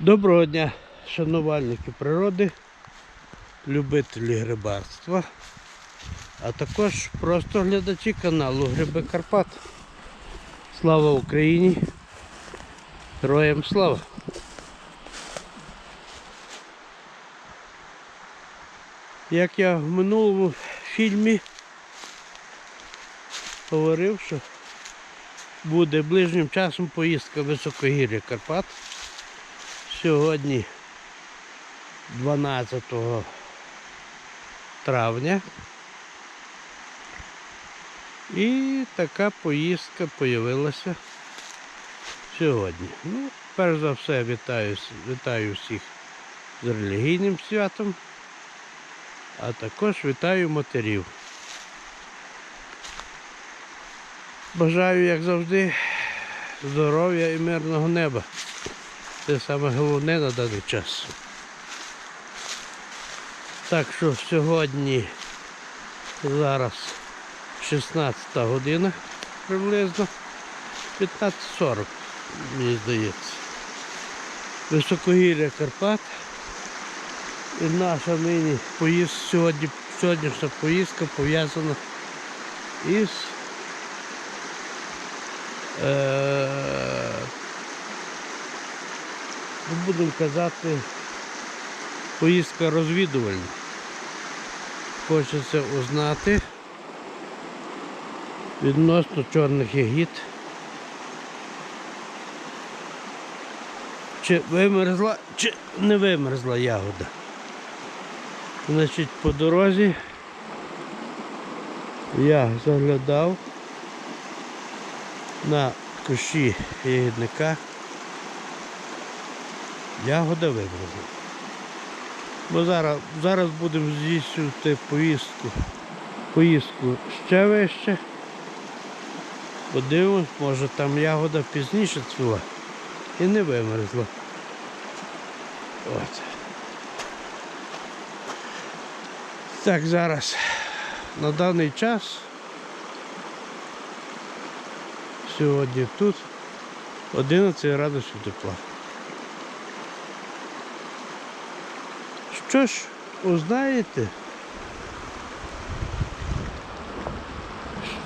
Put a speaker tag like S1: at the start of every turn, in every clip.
S1: Доброго дня, шанувальники природи, любителі грибарства, а також просто глядачі каналу Гриби Карпат. Слава Україні! Героям слава! Як я в минулому фільмі говорив, що буде ближнім часом поїздка високогір'я Карпат. Сьогодні 12 травня. І така поїздка з'явилася сьогодні. Ну, перш за все вітаю, вітаю всіх з релігійним святом, а також вітаю матерів. Бажаю, як завжди, здоров'я і мирного неба. Це саме головне на даний час. Так що сьогодні зараз 16 година приблизно 15.40, мені здається. Високогір'я Карпат. І наша нині поїзд сьогодні, сьогоднішня поїздка пов'язана із е, будемо казати, поїздка розвідувальна. Хочеться узнати відносно чорних ягід. Чи вимерзла, чи не вимерзла ягода. Значить, по дорозі я заглядав на кущі ягідника. Ягода вимерзла. Бо зараз, зараз будемо здійснювати поїздку, поїздку ще вище. Подивимось, може там ягода пізніше цвіла і не вимерзла. От. Так, зараз на даний час сьогодні тут 11 градусів тепла. Що ж, узнаєте,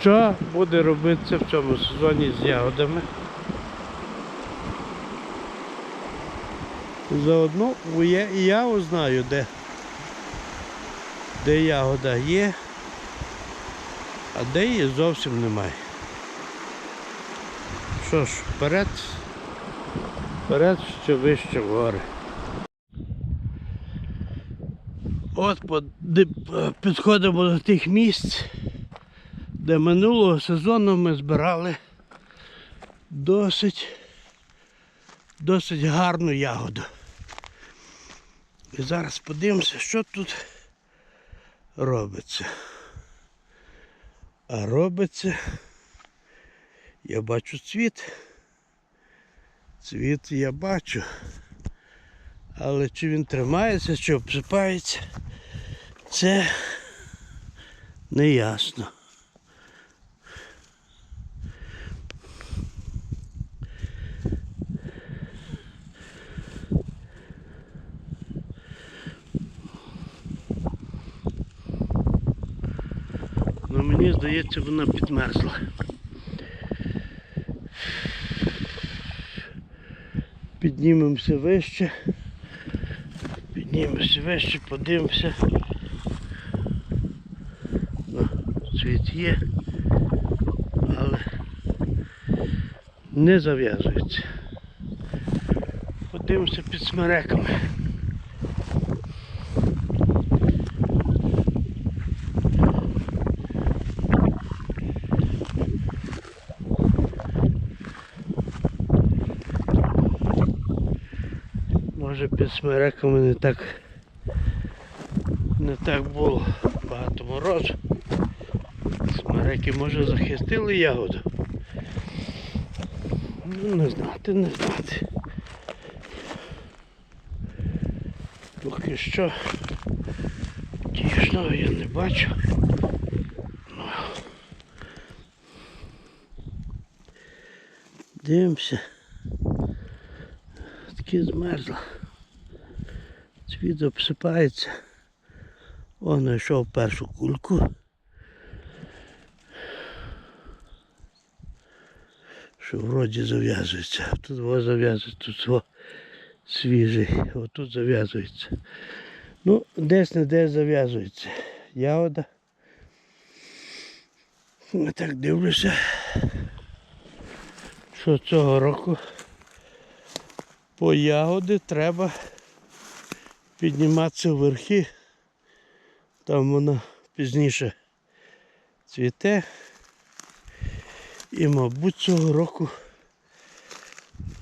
S1: що буде робитися в цьому сезоні з ягодами? Заодно я, і я узнаю, де, де ягода є, а де її зовсім немає. Що ж, вперед, вперед ще вище в гори. От підходимо до тих місць, де минулого сезону ми збирали досить, досить гарну ягоду. І зараз подивимося, що тут робиться. А робиться, я бачу цвіт. Цвіт я бачу. Але чи він тримається, чи обсипається, це не ясно. Ну мені здається, вона підмерзла. Піднімемося вище. Піднімемося вище, подивимося. Ну, цвіт є, але не зав'язується. Подивимося під смереками. Може під смереками не так не так було багато морозу. Смереки може захистили ягоду. Ну не знати, не знати. Поки що тішного я не бачу. Дивимося. таки змерзла. Цвіт обсипається. О, знайшов першу кульку. Що вроді зав'язується. Тут во зав'язується, тут во свіжий. Отут зав'язується. Ну, десь не десь зав'язується. Ягода. Я так дивлюся, що цього року по ягоди треба підніматися в верхи. Там вона пізніше цвіте. І, мабуть, цього року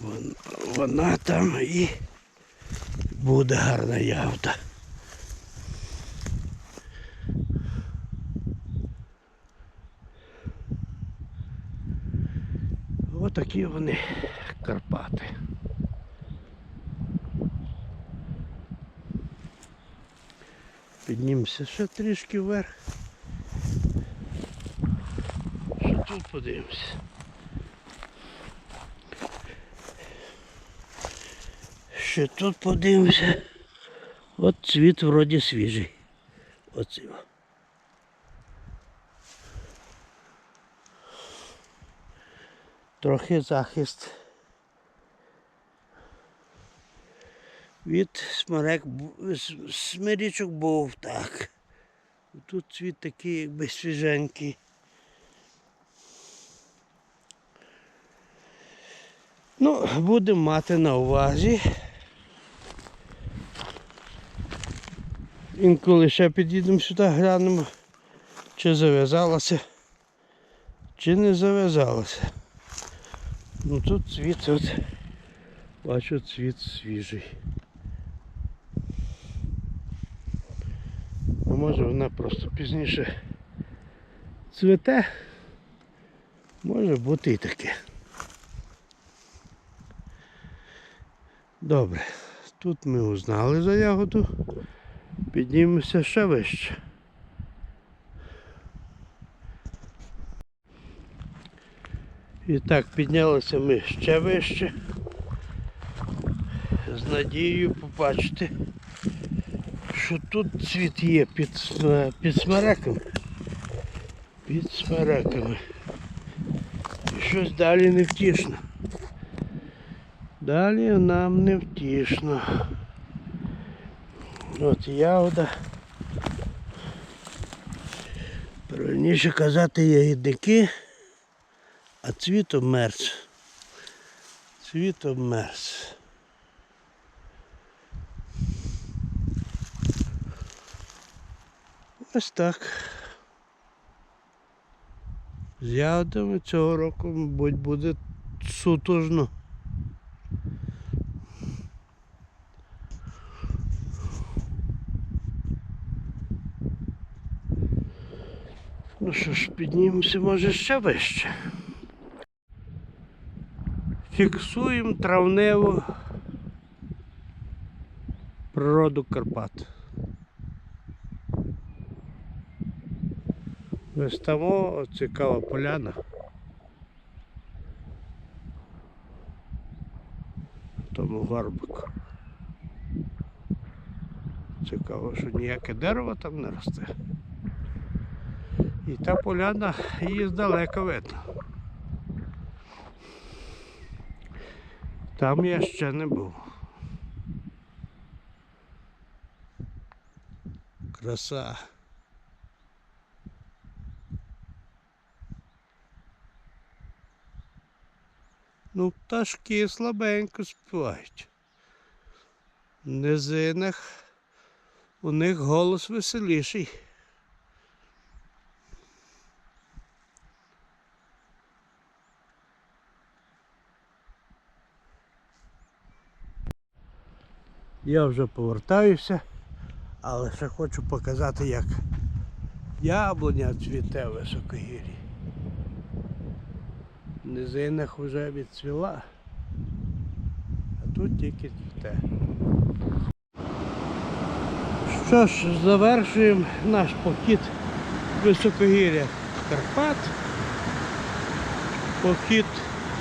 S1: вон- вона там і буде гарна ягода. Отакі вони Карпати. Піднімемося ще трішки вверх. Що тут подивимося? Ще тут подивимося. От цвіт вроді свіжий. Оцей. Трохи захист. Від смерек, смирічок був так. Тут цвіт такий якби свіженький. Ну, будемо мати на увазі. Інколи ще підійдемо сюди, глянемо, чи зав'язалося, чи не зав'язалося. Ну тут цвіт, от, бачу, цвіт свіжий. Може вона просто пізніше цвіте. Може бути і таке. Добре, тут ми узнали за ягоду. Піднімемося ще вище. І так, піднялися ми ще вище. З надією побачити, що тут цвіт є під, під смереками. Під смереками. І щось далі не втішно. Далі нам не втішно. От ягода. Правильніше казати ягідники, а цвіт обмерз. Цвіт обмерз. Ось так. З ягодами цього року, мабуть, буде сутужно. Ну що ж, піднімемося, може, ще вище. Фіксуємо травневу природу Карпат. Там цікава поляна. Тому горбик. Цікаво, що ніяке дерево там не росте. І та поляна її здалека видно. Там я ще не був. Краса. Ну, пташки слабенько співають. В низинах у них голос веселіший. Я вже повертаюся, але ще хочу показати, як яблуня цвіте в високогір'ї. Низинах вже відцвіла, а тут тільки цвіте. Що ж, завершуємо наш похід високогір'я Карпат. Похід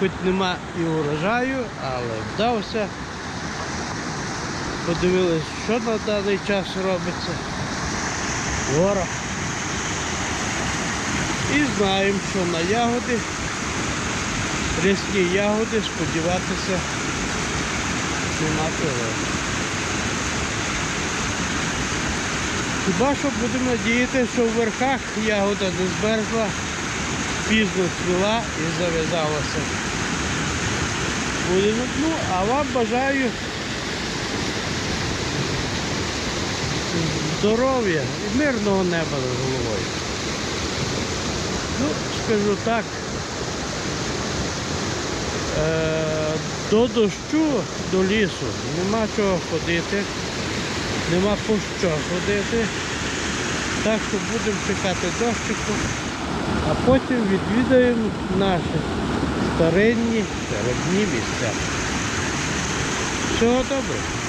S1: хоч нема і урожаю, але вдався. Подивились, що на даний час робиться. Гора. І знаємо, що на ягоди, різні ягоди сподіватися нема чого. Хіба що будемо надіятися, що в верхах ягода не змерзла, пізно цвіла і зав'язалася. Будемо, ну, а вам бажаю здоров'я і мирного неба над головою. Ну, скажу так, до дощу, до лісу нема чого ходити, нема по що ходити. Так що будемо чекати дощику, а потім відвідаємо наші старинні, стародні місця. Всього доброго.